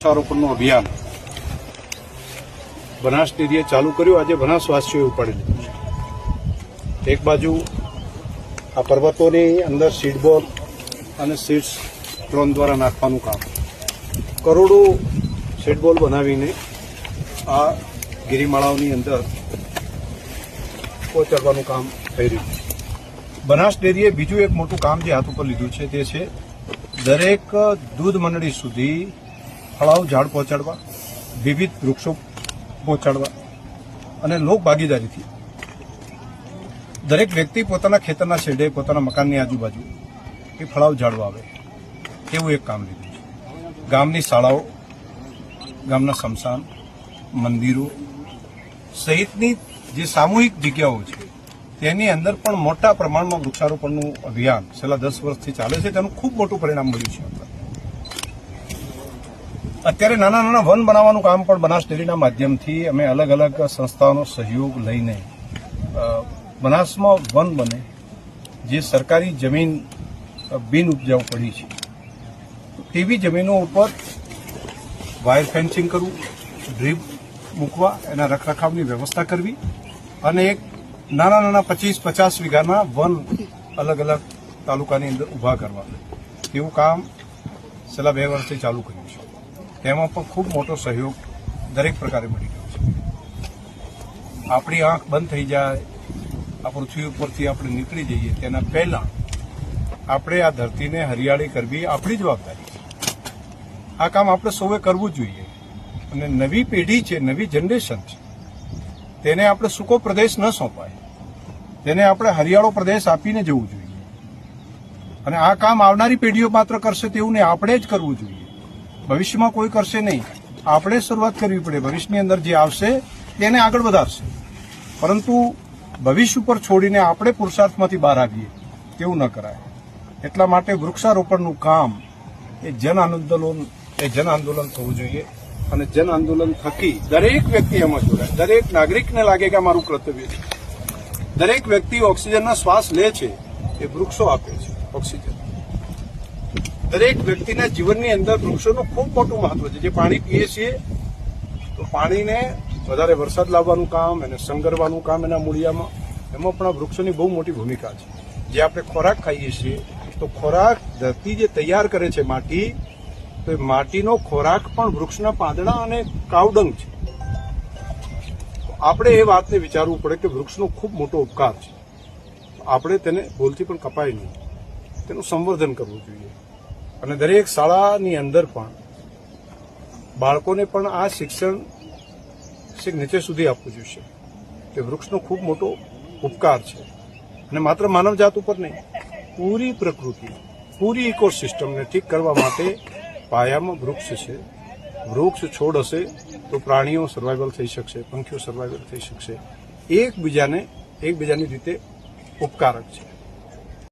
વૃક્ષારોપણનું અભિયાન. બનાસ ડેરીએ ચાલુ કર્યું. આજે બનાસવાસીઓએ ઉપાડી લીધું એક બાજુ આ પર્વતોની અંદર સીડબોલ અને સીડ્સ ડ્રોન દ્વારા નાખવાનું કામ. કરોડો સીડબોલ બનાવીને આ ગિરિમાળાઓની અંદર પહોંચાડવાનું કામ થઈ રહ્યું છે. બનાસ ડેરીએ બીજું એક મોટું કામ જે હાથ ઉપર લીધું છે તે છે દરેક દૂધ મંડળી સુધી ફળાઉ ઝાડ પહોંચાડવા, વિવિધ વૃક્ષો પહોંચાડવા અને લોક ભાગીદારીથી. દરેક વ્યક્તિ પોતાના ખેતરના છેડે પોતાના મકાનની આજુબાજુ એ ફળાવ ઝાડ વાવે એવું એક કામ લીધું છે. ગામની શાળાઓ, ગામના સ્મશાન, મંદિરો સહિતની જે સામૂહિક જગ્યાઓ છે, તેની અંદર પણ મોટા પ્રમાણમાં વૃક્ષારોપણનું અભિયાન છેલ્લા દસ વર્ષથી ચાલે છે. તેનું ખૂબ મોટું પરિણામ મળ્યું છે. અત્યારે નાના નાના વન બનાવવાનું કામ પણ બનાસ ડેરીના માધ્યમથી અમે અલગ અલગ સંસ્થાઓનો સહયોગ લઈને બનાસમાં વન બને, જે સરકારી જમીન બિન ઉપજાઉ પડી છે. તેવી જમીનો ઉપર વાયર ફેન્સિંગ કરવું, ડ્રીપ મૂકવા, એના રખરખાવની વ્યવસ્થા કરવી અને એક નાના નાના પચીસ પચાસ વીઘાના વન અલગ અલગ તાલુકાની અંદર ઊભા કરવા. એવું કામ છેલ્લા બે વર્ષથી ચાલુ કર્યું છે. તેમાં પણ ખૂબ મોટો સહયોગ દરેક પ્રકારે મળી રહ્યો છે. આપણી આંખ બંધ થઈ જાય, આ પૃથ્વી ઉપરથી આપણે નીકળી જઈએ, તેના પહેલા આપણે આ ધરતીને હરિયાળી કરવી આપણી જવાબદારી છે. આ કામ આપણે સૌએ કરવું જોઈએ. અને નવી પેઢી છે, નવી જનરેશન છે, તેને આપણે સૂકો પ્રદેશ ન સોંપાય. તેને આપણે હરિયાળો પ્રદેશ આપીને જવું જોઈએ. અને આ કામ આવનારી પેઢીઓ માત્ર કરશે તેવું નહીં, આપણે જ કરવું જોઈએ. ભવિષ્યમાં કોઈ કરશે નહીં. આપણે શરૂઆત કરવી પડે. ભવિષ્યની અંદર જે આવશે, તેને આગળ વધારશે. પરંતુ ભવિષ્ય ઉપર છોડીને આપણે પુરુષાર્થમાંથી બહાર આવીએ, તેવું ન કરાય. એટલા માટે વૃક્ષારોપણનું કામ એ જન આંદોલન, એ જન આંદોલન થવું જોઈએ. અને જન આંદોલન થકી દરેક વ્યક્તિ એમાં જોડાય. દરેક નાગરિકને લાગે કે મારું કર્તવ્ય છે. દરેક વ્યક્તિ ઓક્સિજનના શ્વાસ લે છે, એ વૃક્ષો આપે છે, ઓક્સિજન. દરેક વ્યક્તિના જીવનની અંદર વૃક્ષોનું ખૂબ મોટું મહત્વ છે. જે પાણી પીએ છીએ, તો પાણીને વધારે વરસાદ લાવવાનું કામ, એને સંગરવાનું કામ એના મૂળિયામાં, એમાં પણ આ વૃક્ષોની બહુ મોટી ભૂમિકા છે. જે આપણે ખોરાક ખાઈએ છીએ, તો ખોરાક ધરતી જે તૈયાર કરે છે માટી, તો એ માટીનો ખોરાક પણ વૃક્ષના પાંદડા અને કાવડંગ છે. આપણે એ વાતને વિચારવું પડે કે વૃક્ષનો ખૂબ મોટો ઉપકાર છે. આપણે તેને ભૂલથી પણ કપાય નહીં. તેનું સંવર્ધન કરવું જોઈએ. અને દરેક શાળાની અંદર પણ બાળકોને પણ આ શિક્ષણ નીચે સુધી આપવું જોઈએ કે વૃક્ષનો ખૂબ મોટો ઉપકાર છે. અને માત્ર માનવજાત ઉપર નહીં, પૂરી પ્રકૃતિ, પૂરી ઇકોસિસ્ટમને ઠીક કરવા માટે પાયામાં વૃક્ષ છે. વૃક્ષ છોડ હશે તો પ્રાણીઓ સર્વાઈવલ થઈ શકશે, પંખીઓ સર્વાઈવલ થઈ શકશે. એકબીજાને એકબીજાની રીતે ઉપકારક છે.